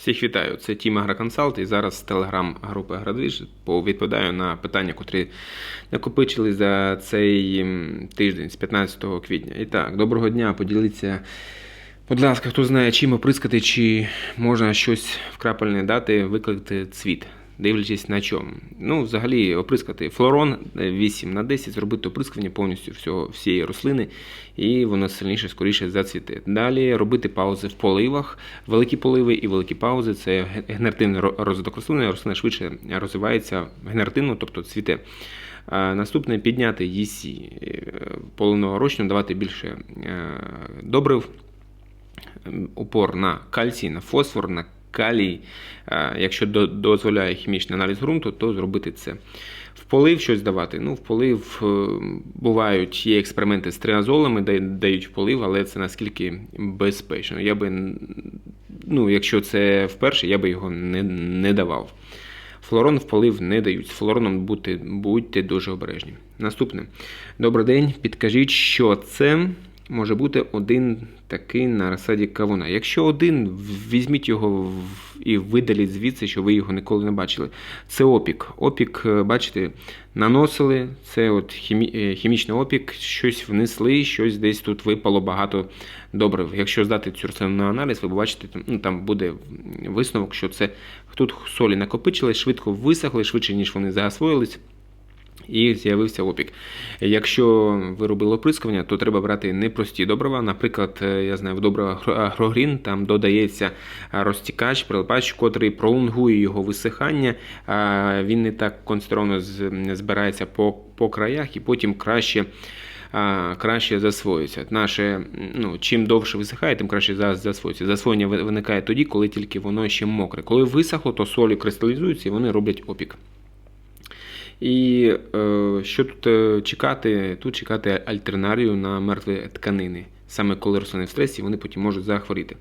Всіх вітаю, це Тім Агроконсалт і зараз з телеграм-групи Градвіж відповідаю на питання, котрі накопичили за цей тиждень з 15 квітня. І так, доброго дня, поділіться, будь ласка, хто знає, чим оприскати, чи можна щось в крапельне дати, викликати цвіт, дивлячись на чому. Ну, взагалі, оприскати флорон е, 8 на 10, зробити оприскування повністю всього, всієї рослини, і воно сильніше, скоріше зацвіте. Далі робити паузи в поливах, великі поливи і великі паузи це ге- генеративний розвиток рослини. Рослина швидше розвивається генеративно, тобто цвіте. Наступне підняти ЄСі поливного розчину, давати більше е, добрив, упор на кальцій, на фосфор, на калій. Е, Якщо дозволяє хімічний аналіз ґрунту, то зробити це. В полив щось давати. Ну, в полив е, бувають є експерименти з триазолами, да- дають в полив, але це наскільки безпечно. Я би, ну, якщо це вперше, я би його не, не давав. Флорон в полив не дають. З флороном будьте, будьте дуже обережні. Наступне. Добрий день. Підкажіть, що це може бути один такий на розсаді кавуна. Якщо один, візьміть його і видаліть звідси, що ви його ніколи не бачили. Це опік. Опік, е, бачите, наносили. Це от хімі, е, хімічний опік, щось внесли, щось десь тут випало багато добрив. Якщо здати цю на аналіз, ви побачите, там, ну, там буде висновок, що це тут солі накопичились, швидко висохли, швидше, ніж вони засвоїлись. І з'явився опік. Якщо ви робили оприскування, то треба брати непрості добрива. Наприклад, е, я знаю, в добрива Агро- агрогрін там додається е, розтікач, прилипач, котрий пролонгує його висихання. Він не так концентровано збирається по, по краях і потім краще. Краще засвоюється. Наше, ну, чим довше висихає, тим краще за- засвоюється. Засвоєння виникає тоді, коли тільки воно ще мокре. Коли висохло, то солі кристалізуються і вони роблять опік. І е, що тут е, чекати? Тут чекати альтернарію на мертві тканини. Саме коли рослини в стресі, вони потім можуть захворіти.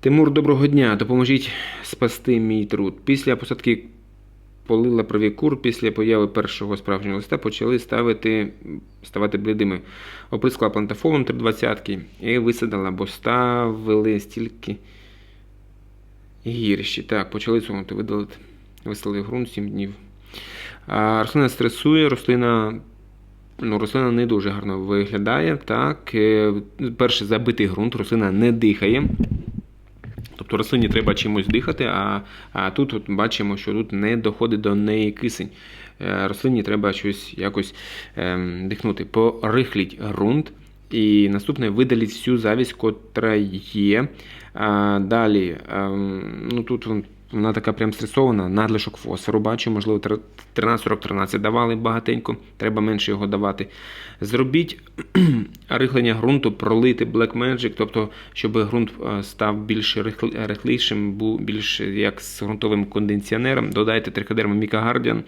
Тимур, доброго дня. Допоможіть спасти мій труд. Після посадки полила правікур, після появи першого справжнього листа почали ставити, ставати блідими. Оприскала плантафолом 320 і висадила, бо ставили стільки гірші. Так, почали сунути, видалити. Висадили ґрунт 7 днів. Рослина стресує, рослина. Ну, рослина не дуже гарно виглядає. Так. Е, Перше, забитий ґрунт, рослина не дихає. Тобто рослині треба чимось дихати, а, а тут от бачимо, що тут не доходить до неї кисень. Е, Рослині треба щось якось ем, дихнути. Порихліть ґрунт. І наступне видаліть всю завість, котра є. А, далі, ем, ну тут вона така прям стресована, надлишок фосфору бачу, можливо, 13-40-13 давали багатенько, треба менше його давати. Зробіть рихлення ґрунту, пролити Black Magic, тобто, щоб ґрунт е, став більш рихл- рихлішим, більш як з ґрунтовим кондиціонером. Додайте триходерму Мікагардіан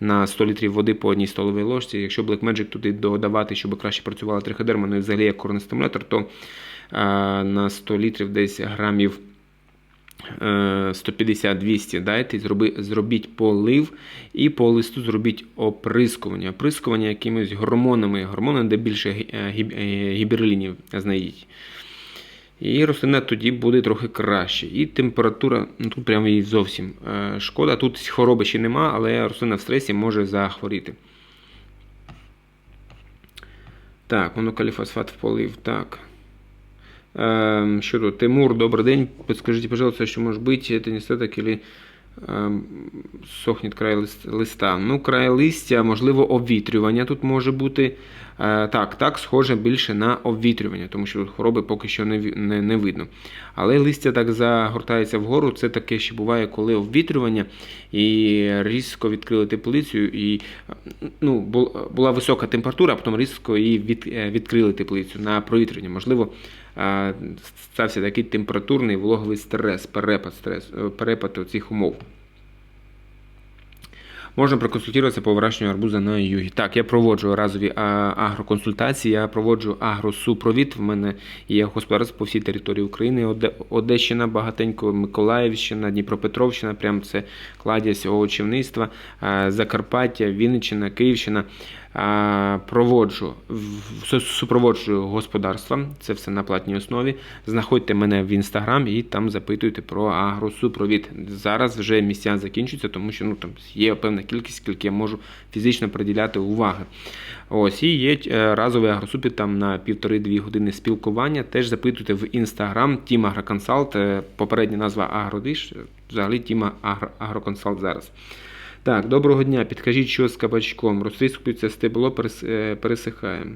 на 100 літрів води по одній столовій ложці. Якщо Black Magic туди додавати, щоб краще працювала триходерма, ну і взагалі як корнестимулятор, то е, на 100 літрів десь грамів 150-200 дайте, зроби, зробіть полив і по листу зробіть оприскування. Оприскування якимись гормонами, гормони, де більше е, е, гіберлінів знайдіть. І рослина тоді буде трохи краще. І температура, ну тут прямо їй зовсім е, шкода. Тут хвороби ще нема, але рослина в стресі може захворіти. Так, монокаліфосфат в полив. Так. Эм, Что тут? Тимур, добрый день. Подскажите, пожалуйста, что может быть, это недостаток или ем, сохнет край лист- листа. Ну, край листя, можливо, обвітрювання тут може бути. Е, Так, так, схоже більше на обвітрювання, тому що тут хвороби поки що не, ві- не, не видно. Але листя так загортається вгору. Це таке ще буває, коли обвітрювання і різко відкрили теплицю, і е, ну, бу- була висока температура, а потім різко її від, е, відкрили теплицю на провітрювання. Можливо, е, стався такий температурний вологовий стрес, перепад, стрес, е, перепад цих умов. Можна проконсультуватися по вирощуванню арбуза на югі. Так, я проводжу разові агроконсультації, я проводжу агросупровід. В мене є господарство по всій території України. Одещина, багатенько, Миколаївщина, Дніпропетровщина, прям це кладязь овочівництва, а, Закарпаття, Вінниччина, Київщина. Проводжу, супроводжую господарства, це все на платній основі. Знаходьте мене в інстаграм і там запитуйте про агросупровід. Зараз вже місця закінчуються, тому що ну, там є певна кількість, скільки я можу фізично приділяти уваги. Ось, і є е, разовий агросупід там на півтори-дві години спілкування. Теж запитуйте в інстаграм Тім Агроконсалт, е, попередня назва Агродиш, взагалі Тіма Агроконсалт зараз. Так, доброго дня. Підкажіть, що з кабачком. Розтріскується стебло, перес- пересихає.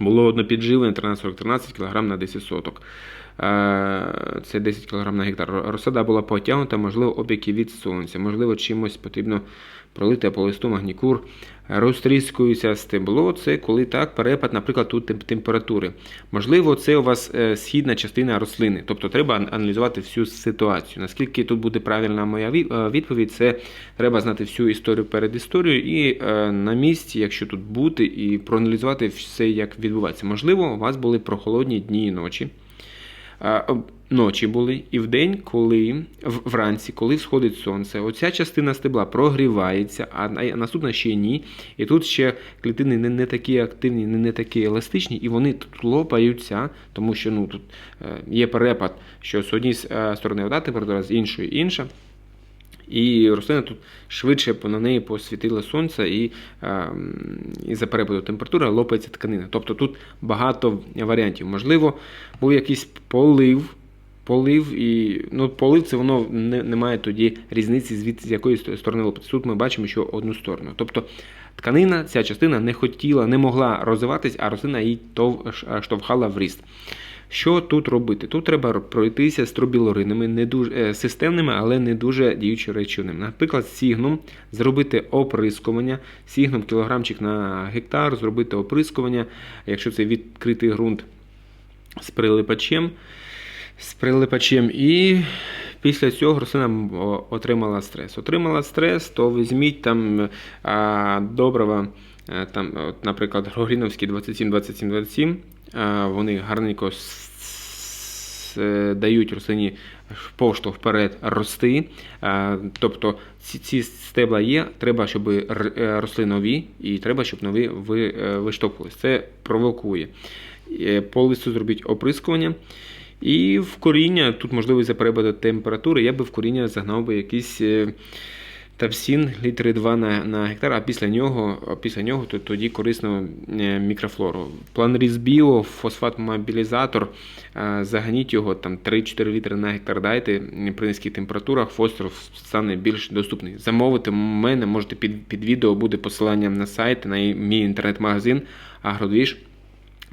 Було одно підживлення 13-13 кг на 10 соток. Е, Це 10 кг на гектар. Розсада була потягнута, можливо, опіки від сонця, можливо, чимось потрібно пролити по листу магнікур. Розтріскується стебло, це коли так, перепад, наприклад, тут температури. Можливо, це у вас е, східна частина рослини. Тобто треба аналізувати всю ситуацію. Наскільки тут буде правильна моя е, відповідь, це треба знати всю історію перед історією і е, на місці, якщо тут бути, і проаналізувати все, як відбувається. Можливо, у вас були прохолодні дні і ночі. Ночі були і вдень, коли в- вранці, коли всходить сонце, оця частина стебла прогрівається, а наступна ще ні. І тут ще клітини не, не такі активні, не, не такі еластичні, і вони тут лопаються, тому що ну, тут е, є перепад, що з однієї е, сторони одна температура, з іншої інша. І рослина тут швидше на неї посвітило сонце, і, е, і за перепаду температури лопається тканина. Тобто тут багато варіантів. Можливо, був якийсь полив. Полив і ну, полив це воно не, не має тоді різниці, звідси з якої сторони лопається. Тут ми бачимо, що одну сторону. Тобто тканина, ця частина не хотіла, не могла розвиватись, а рослина її тов, штовхала в ріст. Що тут робити? Тут треба пройтися з тробілоринами, не дуже е, системними, але не дуже діючими речовинами. Наприклад, сігном зробити оприскування, сігном кілограмчик на гектар, зробити оприскування, якщо це відкритий ґрунт з прилипачем. З прилипачем і після цього рослина отримала стрес. Отримала стрес, то візьміть там добрива, е, там, от, наприклад, Грогріновські 27, 27, 27. а, Вони гарненько е, дають рослині поштовх вперед рости. Тобто ці, ці стебла є, треба, щоб е, росли нові, і треба, щоб нові ви, виштовхувалися. Це провокує. По листу зробіть оприскування. І в коріння, тут можливо за перепаду температури, я би в коріння загнав би якийсь е, тавсін літри 2 на, на гектар, а після нього, а після нього то, тоді корисно е, мікрофлору. Планріз біо, фосфат мобілізатор, е, заганіть його там 3-4 літри на гектар дайте при низьких температурах, фосфор стане більш доступний. Замовити мене можете під, під відео буде посилання на сайт, на мій інтернет-магазин Агродвіж.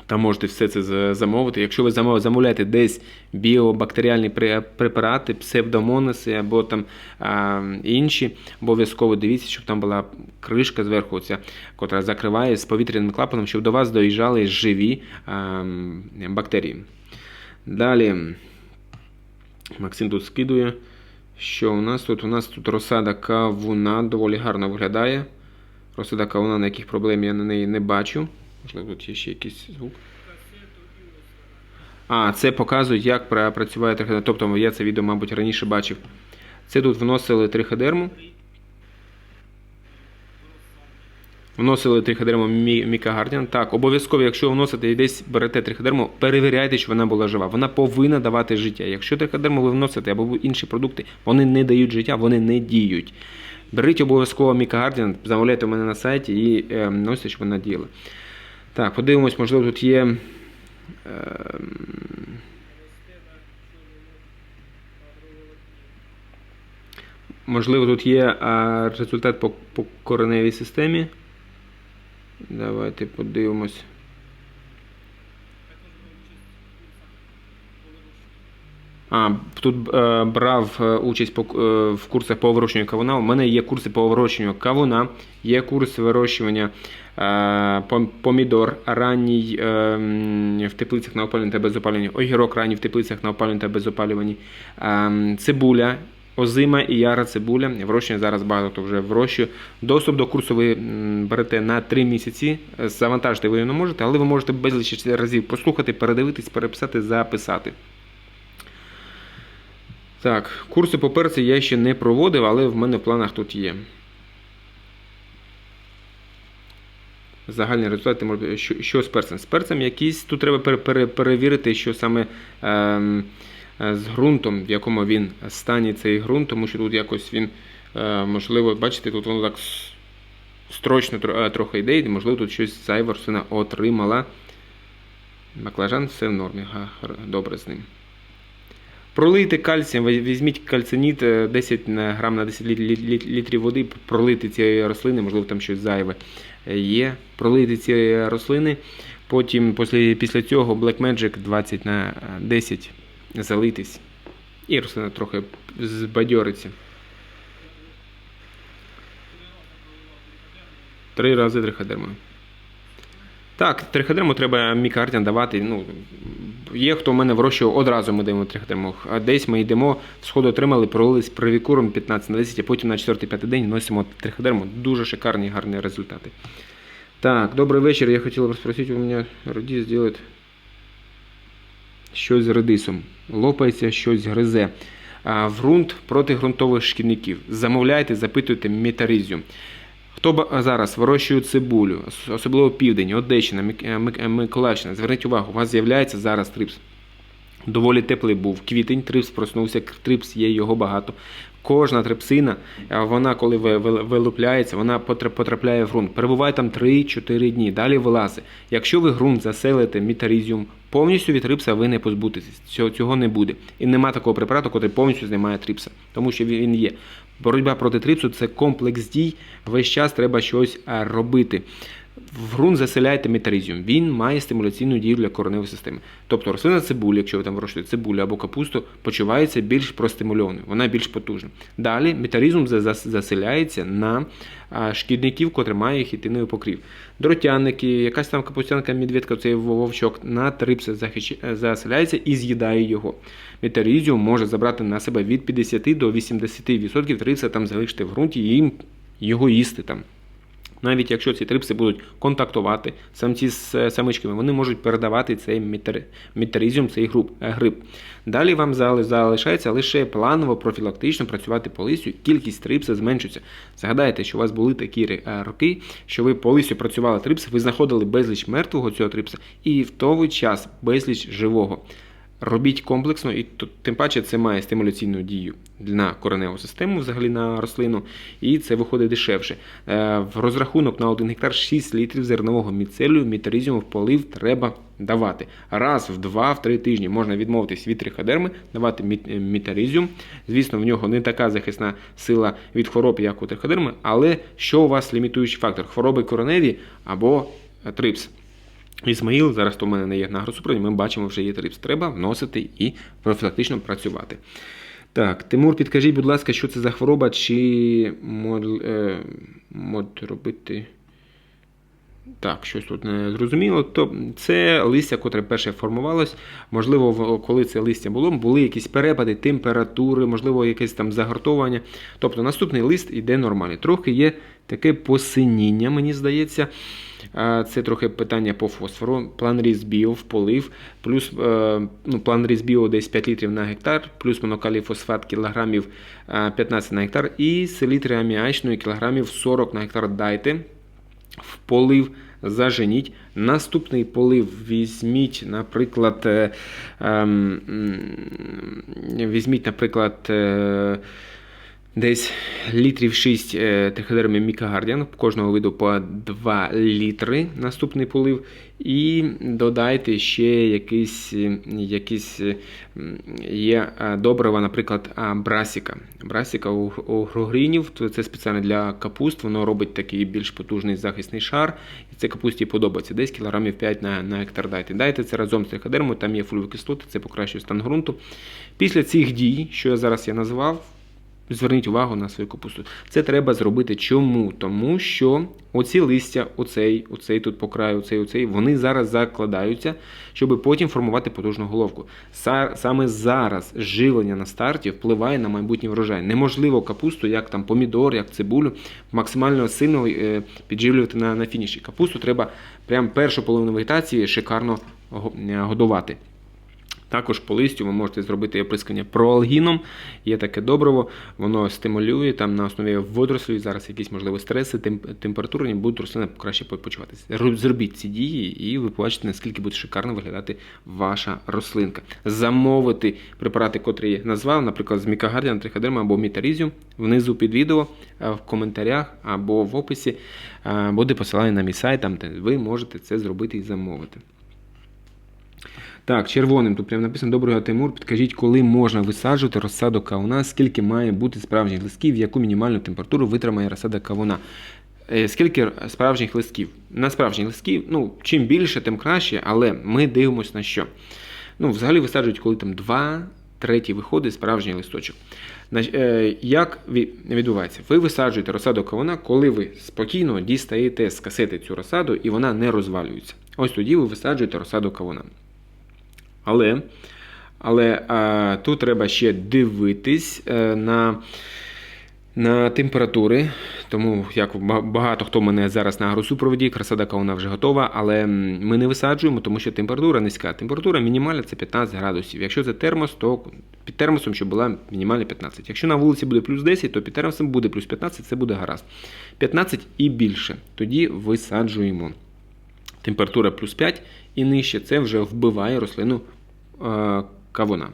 Там можете все це замовити. Якщо ви замовляєте десь біобактеріальні препарати, псевдомонаси або там а, інші, обов'язково дивіться, щоб там була кришка зверху, ця, котра закриває з повітряним клапаном, щоб до вас доїжджали живі а, бактерії. Далі Максим тут скидує. Що у нас тут? У нас тут розсада кавуна доволі гарно виглядає. Розсада кавуна, на яких проблем я на неї не бачу. Можливо, тут є ще якийсь звук. А, це показує, як працює триходерма. Тобто я це відео, мабуть, раніше бачив. Це тут вносили триходерму. Вносили триходерму Мі- Мікагардіан. Так, обов'язково, якщо вносите і десь берете триходерму, перевіряйте, що вона була жива. Вона повинна давати життя. Якщо триходерму ви вносите або інші продукти, вони не дають життя, вони не діють. Беріть обов'язково Мікагардіан, замовляйте у мене на сайті і е, носите, щоб вона діяла. Так, подивимось, можливо, тут є. ем, Можливо, тут є а, результат по кореневій системі. Давайте подивимось. Тут е, брав е, участь е, в курсах по вирощуванню кавуна. У мене є курси по вирощуванню кавуна, є курс вирощування помідор, ранній в теплицях на опалюванні та без опалювання, огірок ранній в теплицях на опалюванні та без опалювання, цибуля. Озима і яра цибуля. Вирощення зараз багато вже вирощує. Доступ до курсу ви берете на 3 місяці. Завантажити ви не можете, але ви можете безліч разів послухати, передивитись, переписати, записати. Так, курси по перці я ще не проводив, але в мене в планах тут є. загальний результат, що, з перцем? З перцем якийсь, тут треба пере, пере, перевірити, що саме ем, е, з ґрунтом, в якому він стані цей ґрунт, тому що тут якось він, е, можливо, бачите, тут воно так строчно е, трохи йде, і можливо тут щось зайва отримала. Баклажан все в нормі, добре з ним. Пролийте кальцієм, візьміть кальциніт е, 10 грам на 10 літ- літ- літ- літрів води, пролийте ці рослини, можливо, там щось зайве е, є. Пролийте ці рослини. Потім після, після цього Black Magic 20 на 10 залитись. І рослина трохи збадьориться. Три рази триходермою. Так, триходерму треба мікардіан давати. Ну, є хто в мене вирощує одразу ми даємо триходерму, а десь ми йдемо, сходу отримали, пролились провікуром 15 на 10, а потім на 4-5 день носимо триходерму. Дуже шикарні, гарні результати. Так, добрий вечір. Я хотів розпросити у мене роді зробити щось з редисом. Лопається, щось гризе. А, в проти ґрунтових шкідників. Замовляйте, запитуйте метаризіум. Хто зараз вирощує цибулю, особливо південь, Одещина, е, е, Миколаївщина, зверніть увагу, у вас з'являється зараз трипс. Доволі теплий був квітень, трипс проснувся, трипс є, його багато. Кожна трипсина, е, вона коли ви- ви- вилупляється, вона потрапляє в ґрунт. Перебуває там 3-4 дні, далі вилазить. Якщо ви ґрунт заселите мітарізіум, повністю від трипса ви не позбудетесь. Цього, не буде. І нема такого препарату, який повністю знімає трипса, тому що він є. Боротьба проти трипсу це комплекс дій. Весь час треба щось е, робити. В ґрунт заселяйте метаризіум. Він має стимуляційну дію для кореневої системи. Тобто рослина цибулі, якщо ви там вирощуєте цибулю або капусту, почувається більш простимульованою, вона більш потужна. Далі метаризм заселяється на шкідників, котрі мають хітиновий покрів. Дротяники, якась там капустянка, медведка, цей вовчок на трипси заселяється і з'їдає його. Метаризіум може забрати на себе від 50 до 80% трипса там залишити в ґрунті і їм його їсти там. Навіть якщо ці трипси будуть контактувати самці з е, самичками, вони можуть передавати цей мітер- мітеризм, цей е, гриб. Далі вам залишається лише планово профілактично працювати по листю, кількість трипса зменшується. Згадайте, що у вас були такі е, роки, що ви по листю працювали трипси, ви знаходили безліч мертвого цього трипса і в той час безліч живого. Робіть комплексно, і тим паче це має стимуляційну дію на кореневу систему, взагалі на рослину, і це виходить дешевше. Е, В розрахунок на 1 гектар 6 літрів зернового міцелію мітеризму в полив треба давати. Раз в 2-3 тижні можна відмовитись від триходерми, давати мі- мітеризм. Звісно, в нього не така захисна сила від хвороб, як у триходерми, але що у вас лімітуючий фактор? Хвороби кореневі або е, трипс. Ісмаїл, зараз то в мене не є на агросупроводі, ми бачимо, вже є трипс. Треба вносити і профілактично працювати. Так, Тимур, підкажіть, будь ласка, що це за хвороба, чи мод, е, мод робити. Так, щось тут не зрозуміло. То це листя, котре перше формувалось. Можливо, коли це листя було, були якісь перепади температури, можливо, якесь там загортовування. Тобто наступний лист іде нормально. Трохи є таке посиніння, мені здається. А, Це трохи питання по фосфору. План різ біо в полив, плюс е, ну, план різ біо десь 5 літрів на гектар, плюс монокалій фосфат кілограмів е, 15 на гектар і селітри аміачної кілограмів 40 на гектар дайте в полив заженіть. Наступний полив візьміть, наприклад, е, ем, візьміть, наприклад, е, десь літрів 6 е, триходермі Мікагардіан, кожного виду по 2 літри наступний полив. І додайте ще якісь, е, якісь е, є добрива, наприклад, брасіка. Брасіка у, грогрінів, це спеціально для капуст, воно робить такий більш потужний захисний шар. І це капусті подобається. Десь кілограмів 5 на, на гектар дайте. Дайте це разом з триходермою, там є фульвокислоти, це покращує стан ґрунту. Після цих дій, що я зараз я назвав, Зверніть увагу на свою капусту. Це треба зробити. Чому? Тому що оці листя, оцей, оцей тут по краю, оцей, оцей, вони зараз закладаються, щоб потім формувати потужну головку. Саме зараз живлення на старті впливає на майбутній врожай. Неможливо капусту, як там помідор, як цибулю, максимально сильно е, підживлювати на, на фініші. Капусту треба прям першу половину вегетації шикарно е, годувати. Також по листю ви можете зробити оприскання проалгіном. Є таке добриво, воно стимулює там на основі водорослів. Зараз якісь можливі стреси, температурні будуть рослини краще почуватися. Зробіть ці дії, і ви побачите, наскільки буде шикарно виглядати ваша рослинка. Замовити препарати, котрі я назвав, наприклад, з Мікагардіан, Триходерма або Мітарізіум, внизу під відео, в коментарях або в описі буде посилання на мій сайт, там де ви можете це зробити і замовити. Так, червоним тут прямо написано Доброго Тимур. Підкажіть, коли можна висаджувати розсаду кавуна, скільки має бути справжніх листків, яку мінімальну температуру витримає розсада кавуна? Е, Скільки справжніх листків? На справжніх листків, ну, чим більше, тим краще, але ми дивимося на що. Ну, взагалі висаджують, коли там 2 треті виходить справжній листочок. Е, Як відбувається? Ви висаджуєте розсаду кавуна, коли ви спокійно дістаєте з касети цю розсаду і вона не розвалюється. Ось тоді ви висаджуєте розсаду кавуна. Але, але а, тут треба ще дивитись е, на, на температури. Тому як багато хто мене зараз на агросупроводі, красада кавуна вже готова, але ми не висаджуємо, тому що температура низька. Температура мінімальна це 15 градусів. Якщо це термос, то під термосом, щоб була мінімальна 15. Якщо на вулиці буде плюс 10, то під термосом буде плюс 15, це буде гаразд. 15 і більше. Тоді висаджуємо температура плюс 5 і нижче, це вже вбиває рослину е, кавуна.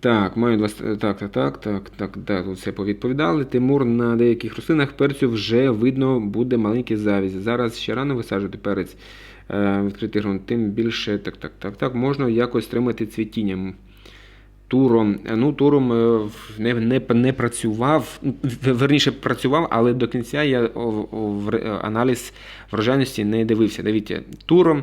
Так, маю два ст- так, так, так, так, так, так, тут все повідповідали. Тимур на деяких рослинах перцю вже видно буде маленький завязь. Зараз ще рано висаджувати перець. Е, відкритий ґрунт, тим більше так, так, так, так, можна якось стримати цвітінням. Туром, Е, ну, туром е, не, не, не працював, верніше працював, але до кінця я о, о, в аналіз врожайності не дивився. Дивіться, туром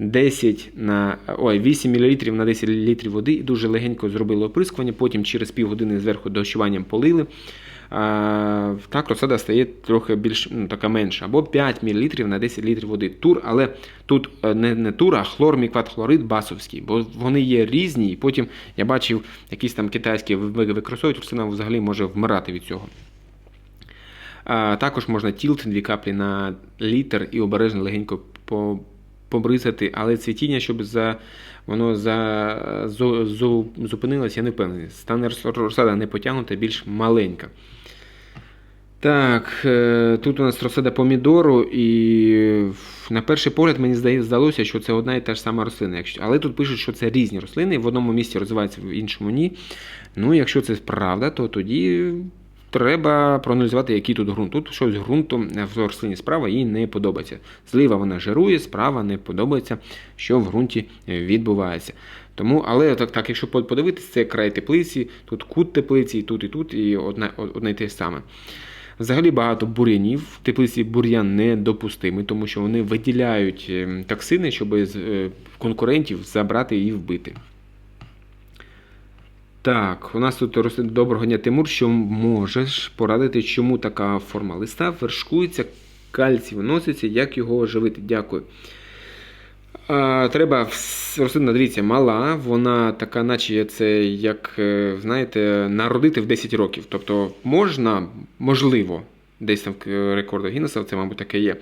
10 на ой, 8 мл на 10 літрів води і дуже легенько зробили оприскування, потім через півгодини зверху дощуванням полили. А, так розсада стає трохи більш ну, така менша. Або 5 мл на 10 літрів води. Тур, але тут е, не, не тур, а хлор, мікватхлорид басовський, бо вони є різні, і потім я бачив якісь там китайські ви- використовують, рослина взагалі може вмирати від цього. А, також можна тілт, дві каплі на літр і обережно легенько по, побризати, але цвітіння, щоб за, воно за, зо, зо, зупинилось, я не впевнений. Стане розсада не потягнута, більш маленька. Так, е, тут у нас розсада помідору, і на перший погляд мені здалося, що це одна і та ж сама рослина. Але тут пишуть, що це різні рослини, в одному місці розвиваються, в іншому ні. Ну, якщо це правда, то тоді треба проаналізувати, який тут ґрунт. Тут щось ґрунту в рослині справа їй не подобається. Зліва вона жирує, справа не подобається, що в ґрунті відбувається. Тому, але так, так, якщо подивитися, це край теплиці, тут кут теплиці, і тут і тут, і одне, одне й те саме. Взагалі багато бур'янів. В теплиці бур'ян недопустимий, тому що вони виділяють ем, токсини, щоб з е, конкурентів забрати і вбити. Так, у нас тут доброго дня Тимур, що можеш порадити, чому така форма листа вершкується, кальцій виноситься, як його оживити. Дякую. А, треба рослина, дивіться, мала, вона така, наче це як, е, знаєте, народити в 10 років. Тобто можна, можливо, десь там в рекордах Гіннеса, це, мабуть, таке є.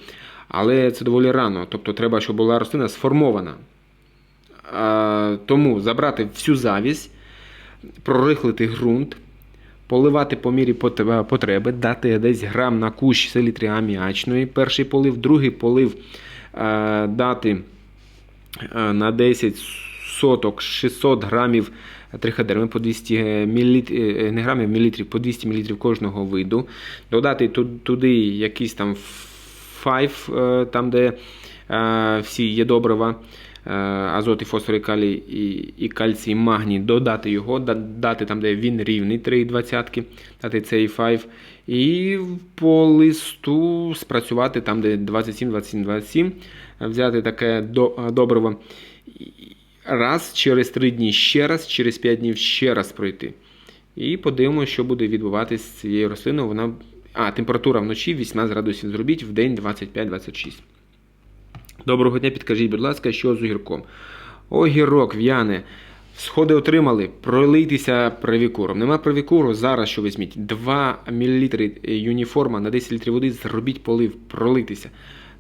Але це доволі рано. Тобто треба, щоб була рослина сформована. А, тому забрати всю завість, прорихлити ґрунт, поливати по мірі потреби, дати десь грам на кущ селітри аміачної, перший полив, другий полив е, дати е, на 10 соток 600 грамів триходерми по 200 мл, не грамів, мілітрів, по 200 мл кожного виду. Додати туди якийсь там файф, е, там де е, всі є добрива, е, азот, і фосфор, і калій, і, і кальцій, магній, додати його, дати там, де він рівний 3,20, дати цей 5, і по листу спрацювати там, де 27, 27, 27, взяти таке добриво. Раз через 3 дні ще раз, через 5 днів ще раз пройти. І подивимося, що буде відбуватися з цією рослиною. Вона... А, температура вночі 18 градусів зробіть, в день 25-26. Доброго дня, підкажіть, будь ласка, що з огірком? Огірок, в'яне. Сходи отримали, пролийтеся правікуром. Нема правікуру, зараз що візьміть. 2 мл юніформа на 10 літрів води, зробіть полив, пролитися.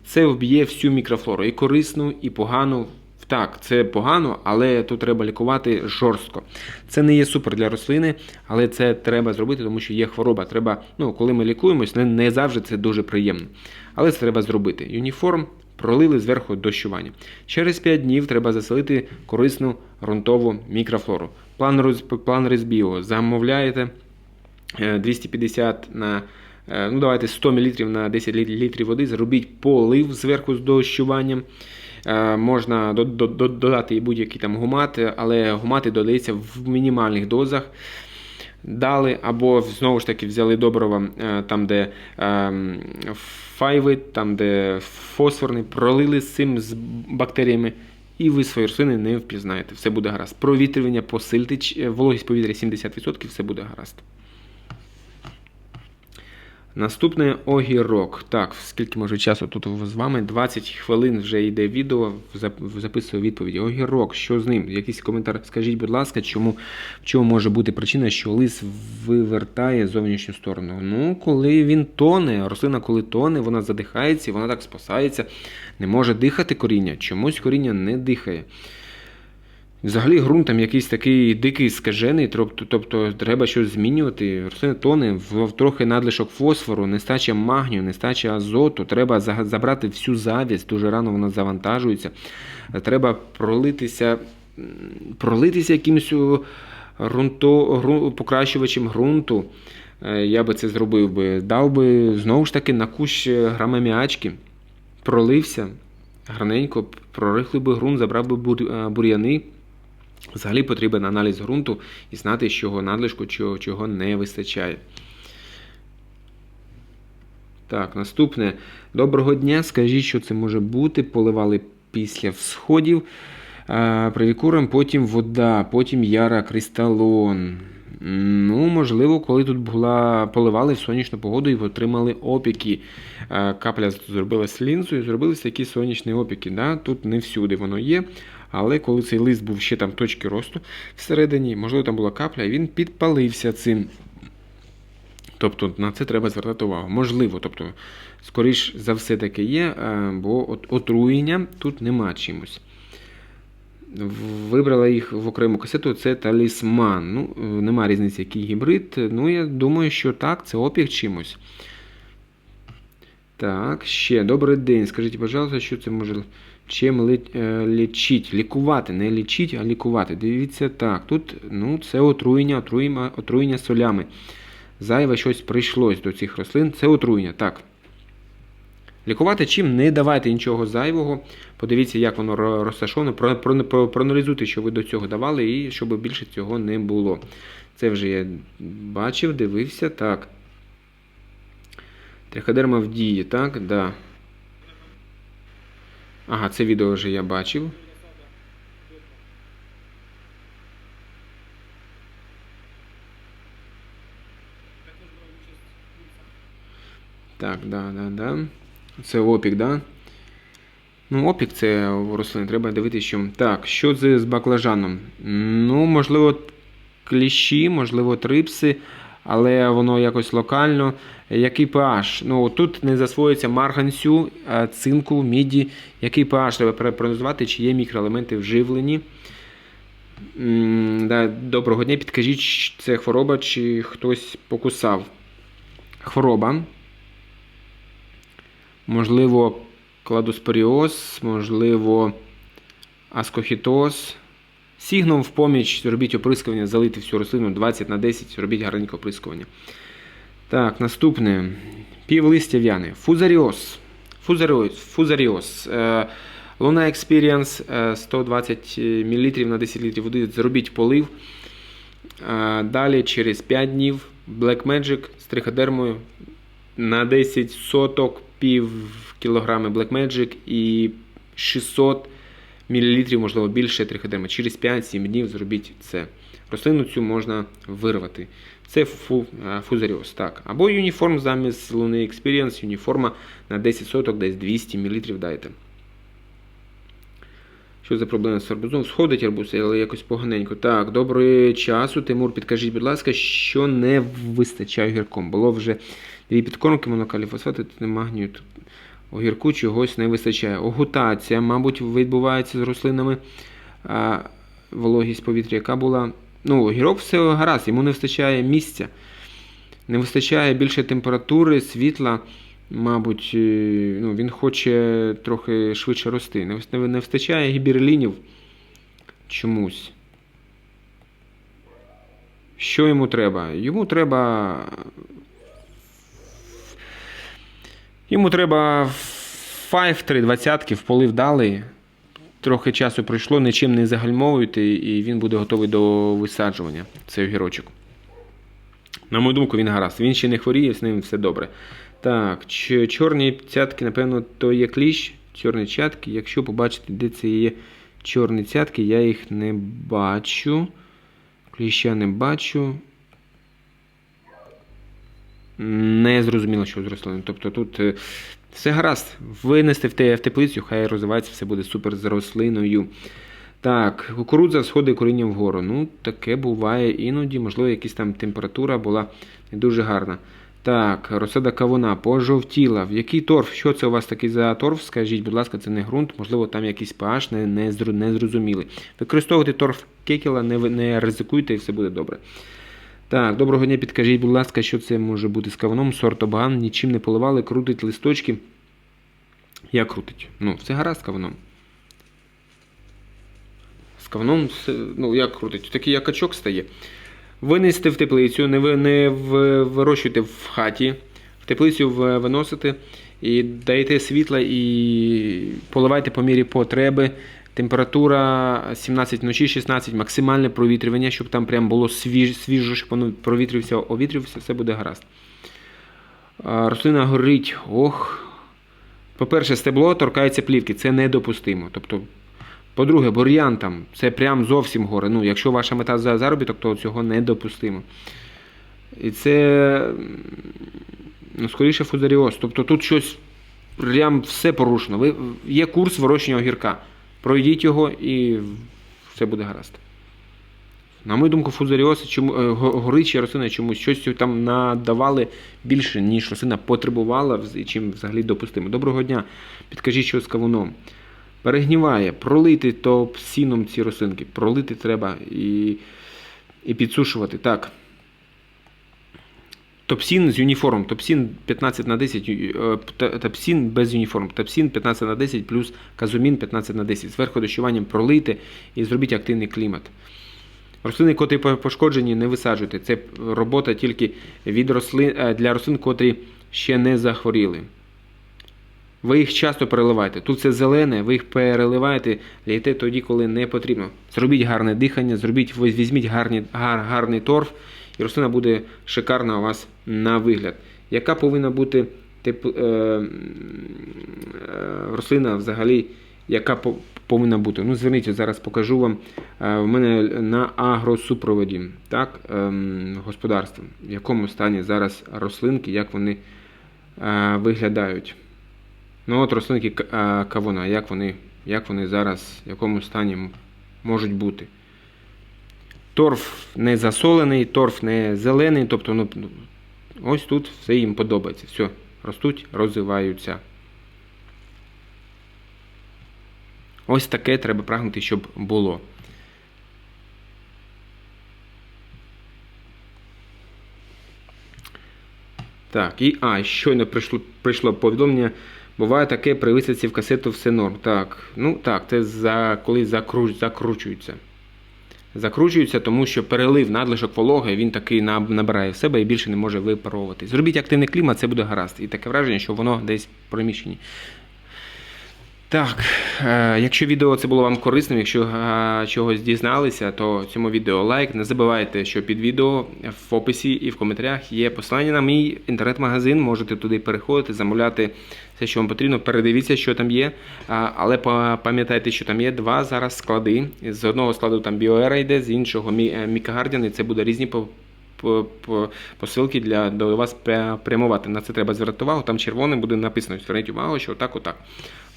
Це вб'є всю мікрофлору, і корисну, і погану. Так, це погано, але тут треба лікувати жорстко. Це не є супер для рослини, але це треба зробити, тому що є хвороба. Треба, ну, коли ми лікуємось, не, завжди це дуже приємно. Але це треба зробити. Юніформ пролили зверху дощування. Через 5 днів треба заселити корисну ґрунтову мікрофлору. План, роз- план Резбіо замовляєте е, 250 на е, ну давайте 100 мл на 10 літрів води, зробіть полив зверху з дощуванням. Е, Можна до- до- до- додати будь-який там гумат, але гумати додається в мінімальних дозах. Дали, або знову ж таки взяли добрива е, там, де ем, файви, там, де фосфорний, пролили з цим з бактеріями, і ви свої рослини не впізнаєте. Все буде гаразд. Провітрювання посильте, е, вологість повітря 70%, все буде гаразд. Наступне огірок. Так, скільки може часу тут з вами? 20 хвилин вже йде відео, записую відповіді. Огірок, що з ним? Якийсь коментар скажіть, будь ласка, чому, в чому може бути причина, що лис вивертає зовнішню сторону? Ну, коли він тоне, рослина, коли тоне, вона задихається, вона так спасається, не може дихати коріння. Чомусь коріння не дихає. Взагалі ґрунт там якийсь такий дикий, скажений, тобто, тобто треба щось змінювати. Рослина тоне в, трохи надлишок фосфору, нестача магнію, нестача азоту. Треба забрати всю завість, дуже рано вона завантажується. Треба пролитися, пролитися якимось о, ґрунто, гру, покращувачем ґрунту. Е, Я би це зробив би. Дав би знову ж таки на кущ е, грама м'ячки, пролився гарненько, прорихлив би ґрунт, забрав би е, бур'яни. Взагалі потрібен аналіз ґрунту і знати, з чого надлишку, чого, не вистачає. Так, наступне. Доброго дня. Скажіть, що це може бути. Поливали після всходів. Привікуром, потім вода, потім яра, кристалон. Ну, можливо, коли тут була поливали в сонячну погоду і отримали опіки. Капля зробилась лінзою, зробилися такі сонячні опіки. Да? Тут не всюди воно є. Але коли цей лист був ще там точки росту всередині, можливо, там була капля, і він підпалився цим. Тобто на це треба звертати увагу. Можливо, тобто, скоріш за все таке є, е, бо от отруєння тут нема чимось. Вибрала їх в окрему касету, це талісман. Ну, е, нема різниці, який гібрид. Ну, я думаю, що так, це опік чимось. Так, ще добрий день. Скажіть, пожалуйста, що це може чим е, лічить? Лікувати, не лічить, а лікувати. Дивіться так. Тут ну, це отруєння, отруєння, отруєння солями. Зайве щось прийшлось до цих рослин. Це отруєння. Так. Лікувати чим не давайте нічого зайвого. Подивіться, як воно ро- розташовано. Про- про- про- Проаналізуйте, що ви до цього давали, і щоб більше цього не було. Це вже я бачив, дивився. Так. Триходерма в дії, так? Да. Ага, це відео вже я бачив. Так, да, да, да. Це опік, да? Ну, опік це у рослини, треба дивитися, що. Так, що це з баклажаном? Ну, можливо, кліщі, можливо, трипси, але воно якось локально. Який pH? Ну, тут не засвоюється марганцю, цинку, міді. Який pH треба пре- чи є мікроелементи вживлені. Доброго дня, підкажіть, це хвороба, чи хтось покусав. Хвороба. Можливо, кладоспоріоз, можливо, аскохітоз. Сігном в поміч робіть оприскування, залити всю рослину 20 на 10, робіть гарненьке оприскування. Так, наступне. Півлистя в'яни. Фузаріоз. Фузаріоз. Фузаріоз. Е, Луна Experience е, 120 мл на 10 літрів води. Зробіть полив. Е, Далі через 5 днів Black Magic з триходермою на 10 соток пів кілограми Black Magic і 600 мл, можливо, більше триходерми. Через 5-7 днів зробіть це. Рослину цю можна вирвати. Це фу, е, фузаріоз. Так. Або юніформ замість Луни Experience, юніформа на 10 соток, десь 200 мл дайте. Що за проблема з арбузом? Сходить арбуз, але якось поганенько. Так, доброго часу. Тимур, підкажіть, будь ласка, що не вистачає гірком. Було вже дві підкормки, монокаліфосфати, не магнію. Огірку чогось не вистачає. Огутація, мабуть, відбувається з рослинами. А, вологість повітря, яка була. Ну, огірок все гаразд, йому не вистачає місця. Не вистачає більше температури, світла. Мабуть, е, ну, він хоче трохи швидше рости. Не вистачає гіберлінів чомусь. Що йому треба? Йому треба. Йому треба 5-3 двадцятки в полив дали. Трохи часу пройшло, нічим не загальмовуйте, і він буде готовий до висаджування. Цей огірочок. На мою думку, він гаразд. Він ще не хворіє, з ним все добре. Так, чорні цятки, напевно, то є кліщ. Чорні цятки. Якщо побачите, де це є чорні цятки, я їх не бачу. Кліща не бачу. Не зрозуміло, що з рослиною. Тобто тут е, все гаразд. Винести в, теплицю, хай розвивається, все буде супер з рослиною. Так, кукурудза сходить корінням вгору. Ну, таке буває іноді, можливо, якась там температура була не дуже гарна. Так, розсада кавуна пожовтіла. В який торф? Що це у вас такий за торф? Скажіть, будь ласка, це не ґрунт, можливо, там якийсь pH не, не, не зрозумілий. Використовуйте торф кекела, не, не ризикуйте і все буде добре. Так, доброго дня, підкажіть, будь ласка, що це може бути з кавуном, сорт обган, нічим не поливали, крутить листочки. Як крутить? Ну, все гаразд з кавуном. З кавуном, ну як крутить? Такий як качок стає. Винести в теплицю, не, ви- не вирощуйте в хаті, в теплицю виносите і даєте світла і поливайте по мірі потреби. Температура 17 вночі, 16, максимальне провітрювання, щоб там прям було свіж, свіжо, щоб воно провітрювався, овітрювався, все буде гаразд. Рослина горить. Ох. По-перше, стебло торкається плівки, це недопустимо. Тобто, по-друге, бур'ян там, це прям зовсім горе. Ну, якщо ваша мета за заробіток, то цього недопустимо. І це, ну, скоріше, фузаріоз. Тобто тут щось прям все порушено. Є курс вирощення огірка. Пройдіть його і все буде гаразд. На мою думку, фузаріоз, чому, е, горичі рослини чомусь щось там надавали більше, ніж рослина потребувала, чим взагалі допустимо. Доброго дня. Підкажіть, що з кавуном. Перегніває, пролити топсіном ці рослинки. Пролити треба і, і підсушувати. Так. Топсін з юніформом. Топсін 15 на 10, е, топсін без юніформ. Топсін 15 на 10 плюс казумін 15 на 10. Зверху дощуванням пролийте і зробіть активний клімат. Рослини, котрі пошкоджені, не висаджуйте. Це робота тільки від рослин, е, для рослин, котрі ще не захворіли. Ви їх часто переливаєте. Тут це зелене, ви їх переливаєте, лієте тоді, коли не потрібно. Зробіть гарне дихання, зробіть, візьміть гарні, гар, гарний торф, і рослина буде шикарна у вас на вигляд. Яка повинна бути тип, е, е, рослина взагалі, яка по- повинна бути? Ну, зверніть, зараз покажу вам. Е, в мене на агросупроводі так, ем, господарство, в якому стані зараз рослинки, як вони е, виглядають. Ну от рослинки к- кавуна, як вони, як вони зараз, в якому стані можуть бути. Торф не засолений, торф не зелений, тобто ну, ну, ось тут все їм подобається. Все, ростуть, розвиваються. Ось таке треба прагнути, щоб було. Так, і а, щойно прийшло, прийшло повідомлення. Буває таке при висадці в касету все норм. Так, ну так, це за, коли закруч, закручується. Закручується, тому що перелив надлишок вологи, він такий наб- набирає в себе і більше не може випаровувати. Зробіть активний клімат, це буде гаразд. І таке враження, що воно десь в приміщенні. Так, е, якщо відео це було вам корисним, якщо е, чогось дізналися, то цьому відео лайк. Не забувайте, що під відео в описі і в коментарях є посилання на мій інтернет-магазин. Можете туди переходити, замовляти все, що вам потрібно. Передивіться, що там є. Але пам'ятайте, що там є два зараз склади. З одного складу там Біоера йде, з іншого е, Міка Гардіан, і це буде різні посилки для до вас прямувати. На це треба звертати увагу. Там червоним буде написано: зверніть увагу, що отак, отак.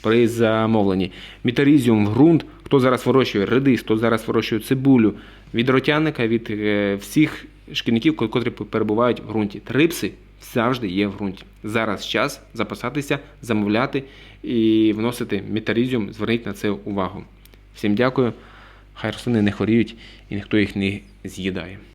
При замовленні. Мітарізіум в ґрунт. Хто зараз вирощує редис, хто зараз вирощує цибулю від ротяника, від е, всіх шкідників, котрі перебувають в ґрунті. Трипси завжди є в ґрунті. Зараз час запасатися, замовляти і вносити метарізіум. Зверніть на це увагу. Всім дякую. Хай рослини не хворіють і ніхто їх не з'їдає.